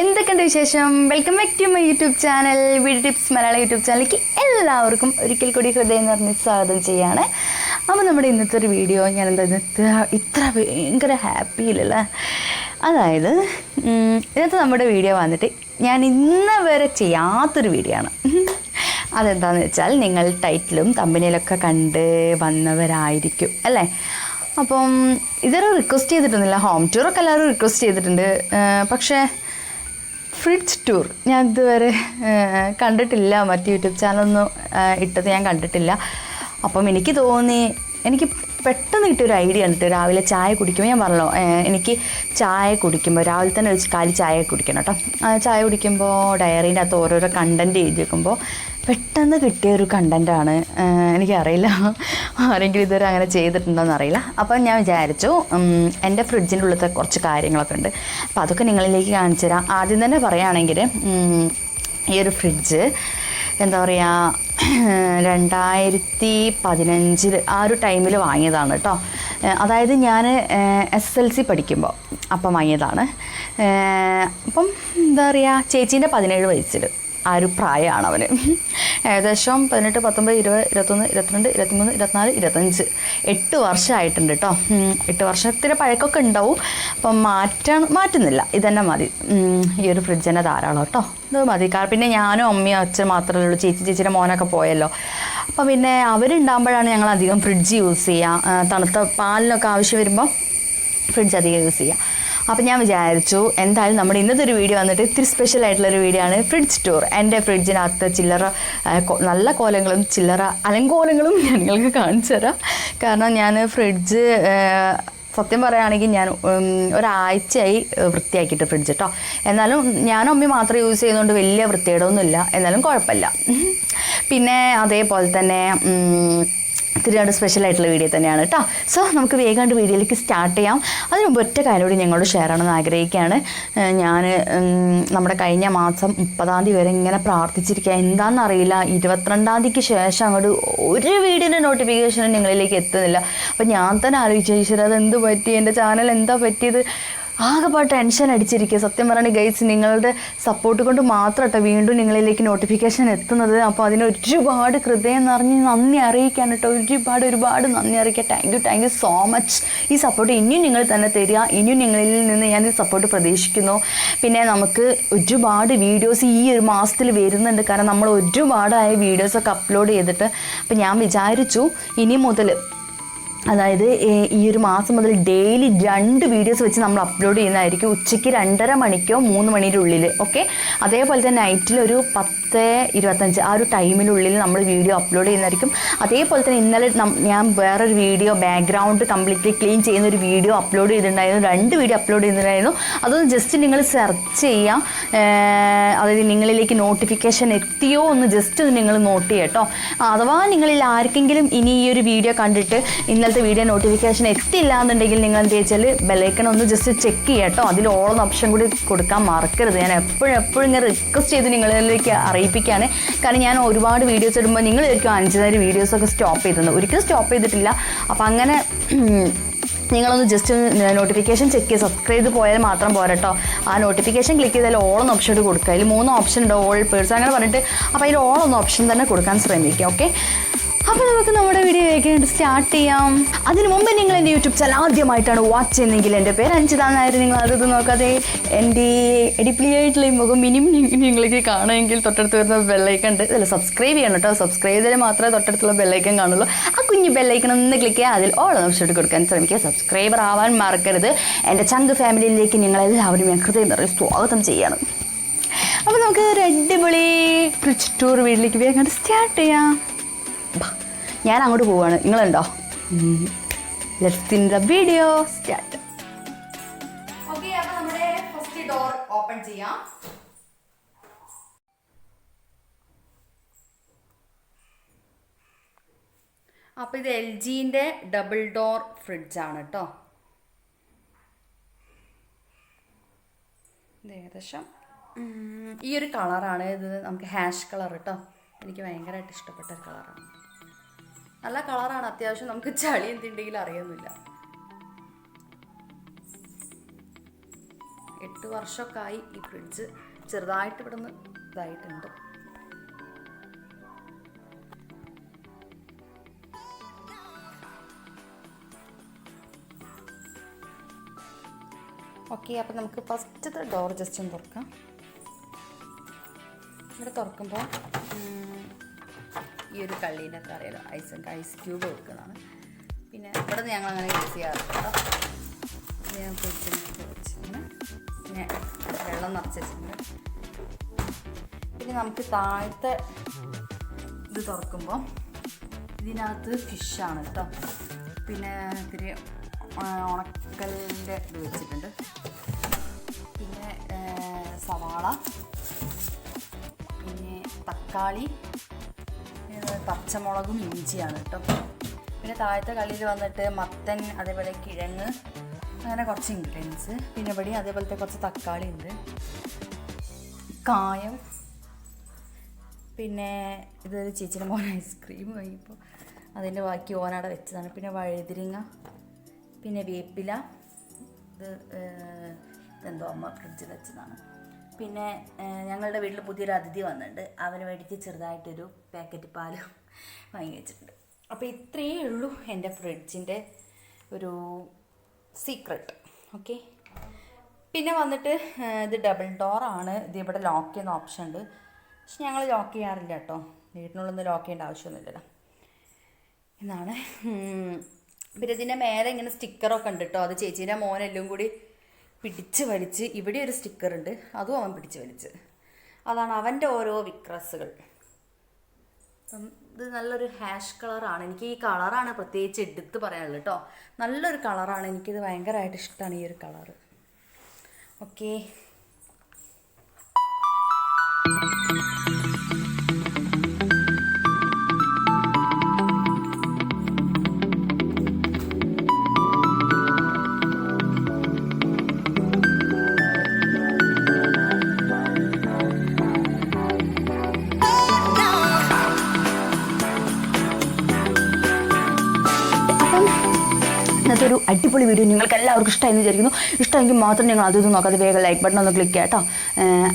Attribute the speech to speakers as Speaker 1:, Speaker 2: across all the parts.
Speaker 1: എന്തൊക്കെയുണ്ട് വിശേഷം? Welcome back to my YouTube channel video tips Malayala YouTube ചാനലിലേക്ക് എല്ലാവർക്കും ഒരിക്കൽ കൂടി ഹൃദയം നിറഞ്ഞ് സ്വാഗതം ചെയ്യാണ്. അപ്പോൾ നമ്മുടെ ഇന്നത്തെ ഒരു വീഡിയോ ഞാൻ എന്താ ഇന്നത്തെ ഇത്ര ഭയങ്കര ഹാപ്പിയിലല്ലേ അതായത് ഇന്നത്തെ നമ്മുടെ വീഡിയോ വന്നിട്ട് ഞാൻ ഇന്ന് വരെ ചെയ്യാത്തൊരു വീഡിയോ ആണ്. അതെന്താണെന്ന് വെച്ചാൽ നിങ്ങൾ ടൈറ്റിലും തമ്പനിയിലൊക്കെ കണ്ട് വന്നവരായിരിക്കും അല്ലേ? അപ്പം ഇതൊരു റിക്വസ്റ്റ് ചെയ്തിട്ടൊന്നുമില്ല. ഹോം ടൂറൊക്കെ എല്ലാവരും റിക്വസ്റ്റ് ചെയ്തിട്ടുണ്ട്. പക്ഷേ ഫ്രിഡ്ജ് ടൂർ. ഞാൻ ഇതുവരെ കണ്ടിട്ടില്ല. മറ്റ് യൂട്യൂബ് ചാനലൊന്നും ഇട്ടത് ഞാൻ കണ്ടിട്ടില്ല. അപ്പം എനിക്ക് തോന്നി എനിക്ക് പെട്ടെന്ന് കിട്ടിയൊരു ഐഡിയ ഉണ്ട് രാവിലെ ചായ കുടിക്കുമ്പോൾ ഞാൻ പറഞ്ഞല്ലോ എനിക്ക് ചായ കുടിക്കുമ്പോൾ രാവിലെ തന്നെ ഒരു കാലി ചായ കുടിക്കണം കേട്ടോ ചായ കുടിക്കുമ്പോൾ ഡയറീന്റെ അകത്ത് ഓരോരോ കണ്ടന്റ് എഴുതി വെക്കുമ്പോൾ പെട്ടെന്ന് കിട്ടിയ ഒരു കണ്ടന്റാണ് എനിക്കറിയില്ല ആരെങ്കിലും ഇതുവരെ അങ്ങനെ ചെയ്തിട്ടുണ്ടോയെന്ന് അറിയില്ല. അപ്പം ഞാൻ വിചാരിച്ചു എന്റെ ഫ്രിഡ്ജിന്റെ ഉള്ളിലത്തെ കുറച്ച് കാര്യങ്ങളൊക്കെ ഉണ്ട്. അപ്പോൾ അതൊക്കെ നിങ്ങളിലേക്ക് കാണിച്ചു തരാം ആദ്യം തന്നെ പറയുകയാണെങ്കിൽ ഈ ഒരു ഫ്രിഡ്ജ് എന്താ പറയുക രണ്ടായിരത്തി പതിനഞ്ചിൽ ആ ഒരു ടൈമിൽ വാങ്ങിയതാണ് കേട്ടോ. അതായത് ഞാൻ എസ് എൽ സി പഠിക്കുമ്പോൾ അപ്പം വാങ്ങിയതാണ്. അപ്പം എന്താ പറയുക ചേച്ചീന്റെ പതിനേഴ് വയസ്സിൽ ആ ഒരു പ്രായമാണ് അവന് ഏകദേശം പതിനെട്ട് പത്തൊമ്പത് ഇരുപത് ഇരുപത്തൊന്ന് ഇരുപത്തിരണ്ട് ഇരുപത്തിമൂന്ന് ഇരുപത്തിനാല് ഇരുപത്തഞ്ച്. എട്ട് വർഷമായിട്ടുണ്ട് കേട്ടോ എട്ട് വർഷത്തിന് പഴക്കമൊക്കെ ഉണ്ടാവും. അപ്പം മാറ്റാൻ മാറ്റുന്നില്ല. ഇതന്നെ മതി. ഈ ഒരു ഫ്രിഡ്ജ് തന്നെ ധാരാളം കേട്ടോ ഇത് മതി. കാരണം പിന്നെ ഞാനും അമ്മയും അച്ഛൻ മാത്രമേ ഉള്ളൂ. ചേച്ചി ചേച്ചിയുടെ മോനൊക്കെ പോയല്ലോ. അപ്പോൾ പിന്നെ അവരുണ്ടാകുമ്പോഴാണ് ഞങ്ങൾ അധികം ഫ്രിഡ്ജ് യൂസ് ചെയ്യുക തണുത്ത പാലിനൊക്കെ ആവശ്യം വരുമ്പോൾ ഫ്രിഡ്ജ് അധികം യൂസ് ചെയ്യുക അപ്പം ഞാൻ വിചാരിച്ചു എന്തായാലും നമ്മുടെ ഇന്നത്തെ ഒരു വീഡിയോ വന്നിട്ട് ഇത്തിരി സ്പെഷ്യൽ ആയിട്ടുള്ള ഒരു വീഡിയോ ആണ് ഫ്രിഡ്ജ് ടൂർ എന്റെ ഫ്രിഡ്ജിനകത്ത് ചില്ലറ നല്ല കോലങ്ങളും ചില്ലറ അലങ്കോലങ്ങളും ഞാൻ നിങ്ങൾക്ക് കാണിച്ചു തരാം. കാരണം ഞാൻ ഫ്രിഡ്ജ് സത്യം പറയുകയാണെങ്കിൽ ഞാൻ ഒരാഴ്ചയായി വൃത്തിയാക്കിയിട്ട് ഫ്രിഡ്ജ് കേട്ടോ എന്നാലും ഞാനും അമ്മയും മാത്രം യൂസ് ചെയ്യുന്നതുകൊണ്ട് വലിയ വൃത്തികേടൊന്നുമില്ല. എന്നാലും കുഴപ്പമില്ല. പിന്നെ അതേപോലെ തന്നെ ഇത്തിരിയാണ് സ്പെഷ്യൽ ആയിട്ടുള്ള വീഡിയോ തന്നെയാണ് കേട്ടോ സോ നമുക്ക് വേഗം വീഡിയോയിലേക്ക് സ്റ്റാർട്ട് ചെയ്യാം. അതിന് മുമ്പ് ഒറ്റ കാര്യം കൂടി ഞങ്ങളോട് ഷെയർ ആണെന്ന് ആഗ്രഹിക്കുകയാണ്. ഞാൻ നമ്മുടെ കഴിഞ്ഞ മാസം മുപ്പതാം തീയതി വരെ ഇങ്ങനെ പ്രാർത്ഥിച്ചിരിക്കുക എന്താണെന്ന് അറിയില്ല. ഇരുപത്തിരണ്ടാം തീയതിക്ക് ശേഷം അങ്ങോട്ട് ഒരു വീഡിയോന്റെ നോട്ടിഫിക്കേഷനും നിങ്ങളിലേക്ക് എത്തുന്നില്ല. അപ്പം ഞാൻ തന്നെ ആലോചിച്ചു ഈശ്വര അത് എന്ത് പറ്റി? എന്റെ ചാനൽ എന്താ പറ്റിയത്? ആകെപ്പാട് ടെൻഷൻ അടിച്ചിരിക്കുക. സത്യം പറയുകയാണെങ്കിൽ ഗൈസ് നിങ്ങളുടെ സപ്പോർട്ട് കൊണ്ട് മാത്രം കേട്ടോ വീണ്ടും നിങ്ങളിലേക്ക് നോട്ടിഫിക്കേഷൻ എത്തുന്നത്. അപ്പോൾ അതിന് ഒരുപാട് ഹൃദയം നിറഞ്ഞ് നന്ദി അറിയിക്കാൻ കേട്ടോ. ഒരുപാട് ഒരുപാട് നന്ദി അറിയിക്കുക. Thank you thank you so much ഈ സപ്പോർട്ട് ഇനിയും നിങ്ങൾ തന്നെ തരിക. ഇനിയും നിങ്ങളിൽ നിന്ന് ഞാൻ ഈ സപ്പോർട്ട് പ്രതീക്ഷിക്കുന്നു. പിന്നെ നമുക്ക് ഒരുപാട് വീഡിയോസ് ഈ ഒരു മാസത്തിൽ വരുന്നുണ്ട്. കാരണം നമ്മൾ ഒരുപാടായ വീഡിയോസൊക്കെ അപ്ലോഡ് ചെയ്തിട്ട്. അപ്പോൾ ഞാൻ വിചാരിച്ചു ഇനി മുതൽ അതായത് ഈ ഒരു മാസം മുതൽ ഡെയിലി രണ്ട് വീഡിയോസ് വെച്ച് നമ്മൾ അപ്ലോഡ് ചെയ്യുന്നതായിരിക്കും ഉച്ചയ്ക്ക് രണ്ടര മണിക്കോ മൂന്ന് മണിയുടെ ഉള്ളിൽ ഓക്കെ അതേപോലെ തന്നെ നൈറ്റിൽ ഒരു പത്ത് ഇരുപത്തഞ്ച് ആ ഒരു ടൈമിനുള്ളിൽ നമ്മൾ വീഡിയോ അപ്ലോഡ് ചെയ്യുന്നതായിരിക്കും. അതേപോലെ തന്നെ ഇന്നലെ ഞാൻ വേറൊരു വീഡിയോ ബാക്ക്ഗ്രൗണ്ട് കംപ്ലീറ്റ്ലി ക്ലീൻ ചെയ്യുന്ന ഒരു വീഡിയോ അപ്ലോഡ് ചെയ്തിട്ടുണ്ടായിരുന്നു. രണ്ട് വീഡിയോ അപ്ലോഡ് ചെയ്തിട്ടുണ്ടായിരുന്നു. അതൊന്ന് ജസ്റ്റ് നിങ്ങൾ സെർച്ച് ചെയ്യാം അതായത് നിങ്ങളിലേക്ക് നോട്ടിഫിക്കേഷൻ എത്തിയോ ഒന്ന് ജസ്റ്റ് ഒന്ന് നിങ്ങൾ നോട്ട് ചെയ്യട്ടോ അഥവാ നിങ്ങളിൽ ആർക്കെങ്കിലും ഇനി ഈ ഒരു വീഡിയോ കണ്ടിട്ട് ഇന്നലത്തെ വീഡിയോ നോട്ടിഫിക്കേഷൻ എത്തില്ല എന്നുണ്ടെങ്കിൽ നിങ്ങൾ എന്ത് വെച്ചാൽ ബെലൈക്കൺ ഒന്ന് ജസ്റ്റ് ചെക്ക് ചെയ്യുക കേട്ടോ. അതിൽ ഓളം ഓപ്ഷൻ കൂടി കൊടുക്കാൻ മറക്കരുത്. ഞാൻ എപ്പോഴും എപ്പോഴും ഇങ്ങനെ റിക്വസ്റ്റ് ചെയ്ത് നിങ്ങളിലേക്ക് അറിയിപ്പിക്കുകയാണ് കാരണം ഞാൻ ഒരുപാട് വീഡിയോസ് ഇടുമ്പോൾ അഞ്ച് നേരം വീഡിയോസൊക്കെ സ്റ്റോപ്പ് ചെയ്തിരുന്നു. ഒരിക്കലും സ്റ്റോപ്പ് ചെയ്തിട്ടില്ല. അപ്പം അങ്ങനെ നിങ്ങളൊന്ന് ജസ്റ്റ് നോട്ടിഫിക്കേഷൻ ചെക്ക് ചെയ്ത് സബ്സ്ക്രൈബ് ചെയ്ത് പോയാൽ മാത്രം പോരട്ടോ ആ നോട്ടിഫിക്കേഷൻ ക്ലിക്ക് ചെയ്താൽ ഓൾ എന്ന് ഓപ്ഷൻ കൊടുക്കുക. അതിൽ മൂന്ന് ഓപ്ഷൻ ഉണ്ട് ഓൾ പേഴ്സ് അങ്ങനെ പറഞ്ഞിട്ട് അപ്പോൾ അതിൽ ഓൾ എന്ന ഓപ്ഷൻ തന്നെ കൊടുക്കാൻ ശ്രമിക്കുക. ഓക്കെ അപ്പോൾ നമുക്ക് നമ്മുടെ വീഡിയോ സ്റ്റാർട്ട് ചെയ്യാം. അതിനു മുമ്പ് നിങ്ങൾ എന്റെ യൂട്യൂബ് ചാനൽ ആദ്യമായിട്ടാണ് വാച്ച് ചെയ്യുന്നതെങ്കിൽ എന്റെ പേര് അഞ്ചിതാന്നായിരുന്നു നിങ്ങൾ അത് നോക്കാതെ എന്റെ എഡിപ്ലിയായിട്ടുള്ള ഈ മുഖം മിനിമം നിങ്ങൾക്ക് കാണുമെങ്കിൽ തൊട്ടടുത്ത് വരുന്ന ബെല്ലൈക്കൺ ഉണ്ട്. അല്ല സബ്സ്ക്രൈബ് ചെയ്യണം കേട്ടോ. സബ്സ്ക്രൈബ് ചെയ്താൽ മാത്രമേ തൊട്ടടുത്തുള്ള ബെല്ലൈക്കൺ കാണുള്ളൂ. ആ കുഞ്ഞ് ബെല്ലൈക്കൺ ഒന്ന് ക്ലിക്ക് ചെയ്യുക അതിൽ ഓൾ ഓപ്ഷൻ കൊടുക്കാൻ ശ്രമിക്കുക. സബ്സ്ക്രൈബർ ആവാൻ മറക്കരുത്. എന്റെ ചങ്ക് ഫാമിലിയിലേക്ക് നിങ്ങളെല്ലാവരും ഞാൻ ഹൃദയം നിറയെ സ്വാഗതം ചെയ്യണം. അപ്പോൾ നമുക്ക് ഒരു അടിപൊളി ട്രിച്ച് ടൂർ വീട്ടിലേക്ക് വേഗം സ്റ്റാർട്ട് ചെയ്യാം. ഞാൻ അങ്ങോട്ട് പോവാണ്. നിങ്ങളുണ്ടോ? ലെറ്റ്സ് വീഡിയോ സ്റ്റാർട്ട് ഓക്കെ അപ്പോൾ നമ്മുടെ ഫസ്റ്റ് ഡോർ ഓപ്പൺ ചെയ്യാം. അപ്പോൾ ഇത് എൽ ജിന്റെ ഡബിൾ ഡോർ ഫ്രിഡ്ജാണ് കേട്ടോ ഇത് ഏകദേശം ഈ ഒരു കളറാണ് ഇത്. നമുക്ക് ഹാഷ് കളർ കേട്ടോ എനിക്ക് ഭയങ്കരമായിട്ട് ഇഷ്ടപ്പെട്ട ഒരു കളറാണ് നല്ല കളറാണ് അത്യാവശ്യം. നമുക്ക് ചളി എന്തുണ്ടെങ്കിലും അറിയുന്നില്ല എട്ട് വർഷമൊക്കെ ആയി ഈ ഫ്രിഡ്ജ് ചെറുതായിട്ട് ഇവിടുന്ന് ഇതായിട്ടുണ്ട്. ഓക്കെ അപ്പോൾ നമുക്ക് ഫസ്റ്റത്തെ ഡോർ ജസ്റ്റ് ഒന്ന് തുറക്കാം. ഇവിടെ തുറക്കുമ്പോൾ ഈ ഒരു കള്ളീനൊക്കെ അറിയാലോ ഐസ് ഐസ് ക്യൂബ് വെക്കുന്നതാണ് പിന്നെ ഇവിടെ നിന്ന് ഞങ്ങൾ അങ്ങനെ യൂസ് ചെയ്യാറുണ്ട് ഞാൻ പിന്നെ വെള്ളം നിറച്ച് വെച്ചിട്ടുണ്ട് പിന്നെ നമുക്ക് താഴത്തെ ഇത് തുറക്കുമ്പോൾ ഇതിനകത്ത് ഫിഷാണ് കേട്ടോ. പിന്നെ ഇത്തിരി ഉണക്കലിന്റെ ഇത് വെച്ചിട്ടുണ്ട്. പിന്നെ സവാള. പിന്നെ തക്കാളി. പച്ചമുളകും ഇഞ്ചിയാണ് കേട്ടോ. പിന്നെ താഴത്തെ കള്ളിയിൽ വന്നിട്ട് മത്തൻ അതേപോലെ കിഴങ്ങ് അങ്ങനെ കുറച്ച് ഇൻഗ്രീഡിയൻസ് പിന്നെ ഇവിടെ അതേപോലത്തെ കുറച്ച് തക്കാളി ഉണ്ട്. കായം. പിന്നെ ഇതൊരു ചേച്ചിയുടെ മോൻ ഐസ്ക്രീം വാങ്ങിയപ്പോൾ അതിന്റെ ബാക്കി ഓനവിടെ വെച്ചതാണ്. പിന്നെ വഴുതിരിങ്ങ പിന്നെ വേപ്പില. ഇത് ഇതെന്തോ അമ്മ ഫ്രിഡ്ജിൽ വെച്ചതാണ്. പിന്നെ ഞങ്ങളുടെ വീട്ടിൽ പുതിയൊരു അതിഥി വന്നിട്ടുണ്ട്. അവന് വേണ്ടിയിട്ട് ചെറുതായിട്ടൊരു പാക്കറ്റ് പാൽ വാങ്ങി വെച്ചിട്ടുണ്ട്. അപ്പോൾ ഇത്രയേ ഉള്ളൂ എന്റെ ഫ്രിഡ്ജിന്റെ ഒരു സീക്രട്ട്. ഓക്കെ? പിന്നെ വന്നിട്ട് ഇത് ഡബിൾ ഡോറാണ് ഇത് ഇവിടെ ലോക്ക് ചെയ്യുന്ന ഓപ്ഷൻ ഉണ്ട്. പക്ഷെ ഞങ്ങൾ ലോക്ക് ചെയ്യാറില്ല കേട്ടോ. വീട്ടിനുള്ളിൽ ലോക്ക് ചെയ്യേണ്ട ആവശ്യമൊന്നുമില്ലല്ലോ. എന്നാണ് പിന്നെ ഇതിന്റെ മേലെ ഇങ്ങനെ സ്റ്റിക്കറൊക്കെ ഉണ്ട് കേട്ടോ. അത് ചേച്ചീന്റെ മോനെല്ലാം കൂടി പിടിച്ച് വലിച്ച് ഇവിടെ ഒരു സ്റ്റിക്കർ ഉണ്ട് അതും അവൻ പിടിച്ച് വലിച്ച്. അതാണ് അവന്റെ ഓരോ വിക്രസുകൾ. അപ്പം ഇത് നല്ലൊരു ഹാഷ് കളറാണ് എനിക്ക് ഈ കളറാണ് പ്രത്യേകിച്ച് എടുത്ത് പറയാനുള്ളത് കേട്ടോ നല്ലൊരു കളറാണ് എനിക്കിത് ഭയങ്കരമായിട്ട് ഇഷ്ടമാണ് ഈ ഒരു കളറ് ഓക്കേ ഒരു അടിപൊളി വീഡിയോ നിങ്ങൾക്ക് എല്ലാവർക്കും ഇഷ്ടമായെന്ന് വിചാരിക്കുന്നു. ഇഷ്ടമെങ്കിൽ മാത്രം നിങ്ങൾ അതൊന്നും നോക്കാതെ വേഗം ലൈക്ക് ബട്ടൺ ഒന്ന് ക്ലിക്ക് കേട്ടോ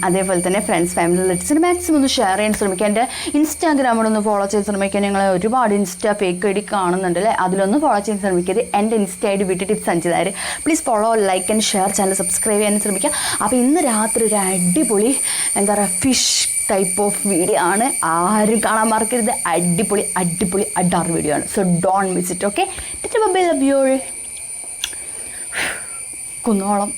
Speaker 1: അതേപോലെ തന്നെ ഫ്രണ്ട്സ് ഫാമിലി റിലേറ്റീവ്സിന് മാക്സിമം ഒന്ന് ഷെയർ ചെയ്യാൻ ശ്രമിക്കുക. എന്റെ ഇൻസ്റ്റാഗ്രാമിൽ ഒന്ന് ഫോളോ ചെയ്യാൻ ശ്രമിക്കുക. നിങ്ങൾ ഒരുപാട് ഇൻസ്റ്റാ ഫേക്ക് ഐ ഡി കാണുന്നുണ്ട് അല്ലേ? അതിലൊന്ന് ഫോളോ ചെയ്യാൻ ശ്രമിക്കരുത്. എന്റെ ഇൻസ്റ്റ ഐ ഡി വീട്ടിൽ tips അഞ്ചിതാര് please follow like and share channel subscribe ചെയ്യാൻ ശ്രമിക്കുക. അപ്പോൾ ഇന്ന് രാത്രി ഒരു അടിപൊളി എന്താ പറയുക ഫിഷ് ടൈപ്പ് ഓഫ് വീഡിയോ ആണ്. ആരും കാണാൻ മറക്കരുത്. അടിപൊളി അടിപൊളി അഡാർ വീഡിയോ ആണ്. So don't miss it okay love you കുന്നോളം.